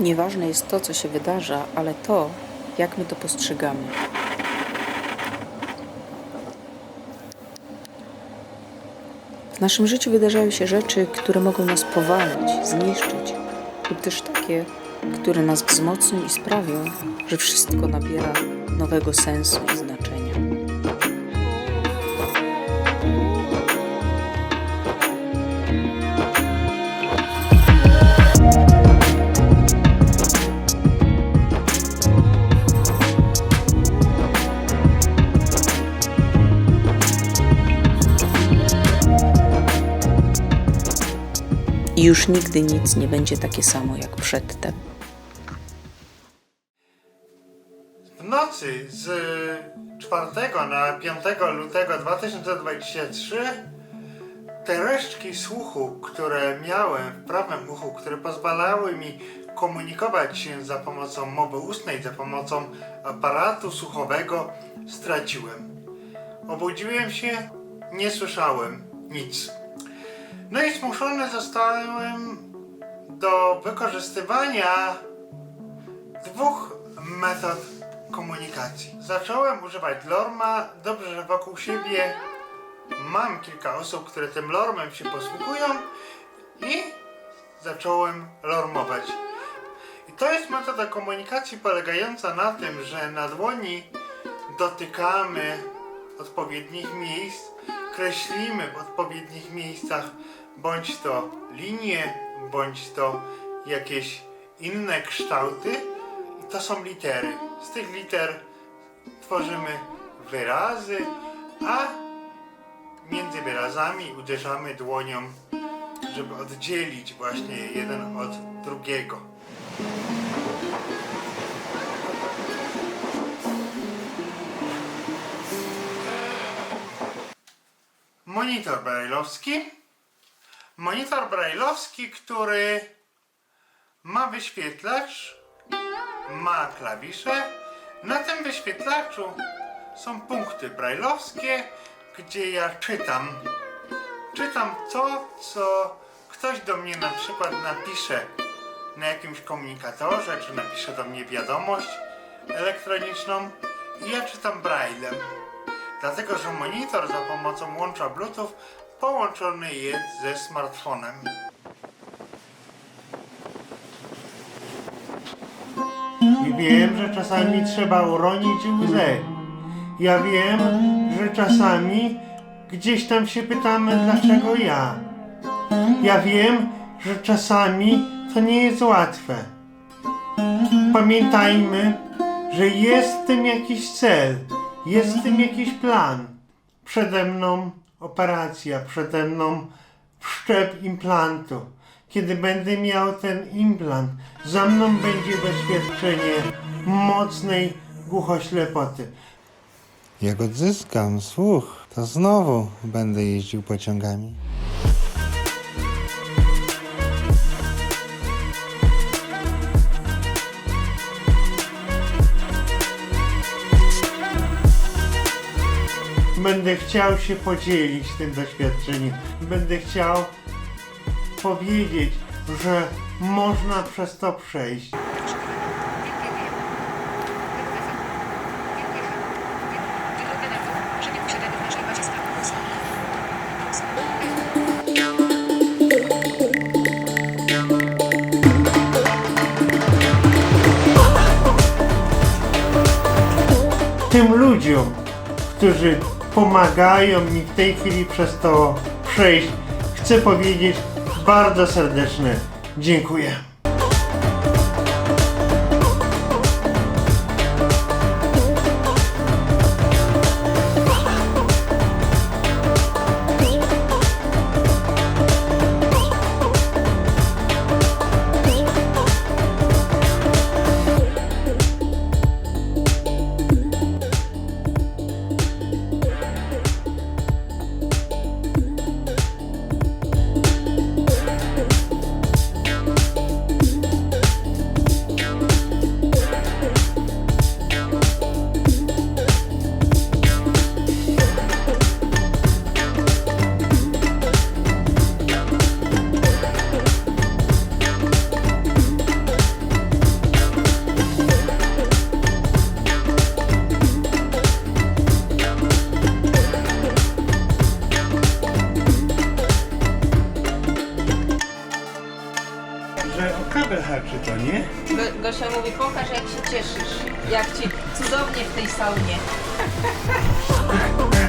Nieważne jest to, co się wydarza, ale to, jak my to postrzegamy. W naszym życiu wydarzają się rzeczy, które mogą nas powalić, zniszczyć, lub też takie, które nas wzmocnią i sprawią, że wszystko nabiera nowego sensu i znaczenia. I już nigdy nic nie będzie takie samo jak przedtem. W nocy z 4 na 5 lutego 2023 te resztki słuchu, które miałem w prawym uchu, które pozwalały mi komunikować się za pomocą mowy ustnej, za pomocą aparatu słuchowego, straciłem. Obudziłem się, nie słyszałem nic. No i zmuszony zostałem do wykorzystywania dwóch metod komunikacji. Zacząłem używać Lorma, dobrze, że wokół siebie mam kilka osób, które tym Lormem się posługują i zacząłem lormować. I to jest metoda komunikacji polegająca na tym, że na dłoni dotykamy odpowiednich miejsc, kreślimy w odpowiednich miejscach bądź to linie, bądź to jakieś inne kształty to są litery. Z tych liter tworzymy wyrazy, a między wyrazami uderzamy dłonią, żeby oddzielić właśnie jeden od drugiego. Monitor brajlowski. Monitor brajlowski, który ma wyświetlacz, ma klawisze. Na tym wyświetlaczu są punkty brajlowskie, gdzie ja czytam. Czytam to, co ktoś do mnie na przykład napisze na jakimś komunikatorze, czy napisze do mnie wiadomość elektroniczną i ja czytam braillem. Dlatego, że monitor za pomocą łącza Bluetooth połączony jest ze smartfonem. I wiem, że czasami trzeba uronić łzę. Ja wiem, że czasami gdzieś tam się pytamy, dlaczego ja. Ja wiem, że czasami to nie jest łatwe. Pamiętajmy, że jest w tym jakiś cel, jest w tym jakiś plan. Przede mną operacja, przede mną wszczep implantu. Kiedy będę miał ten implant, za mną będzie doświadczenie mocnej głuchoślepoty. Jak odzyskam słuch, to znowu będę jeździł pociągami. Będę chciał się podzielić tym doświadczeniem. Będę chciał powiedzieć, że można przez to przejść. Tym ludziom, którzy pomagają mi w tej chwili przez to przejść, chcę powiedzieć bardzo serdeczne dziękuję. to, nie? Go- Gosia mówi, pokaż jak się cieszysz, jak ci cudownie w tej saunie.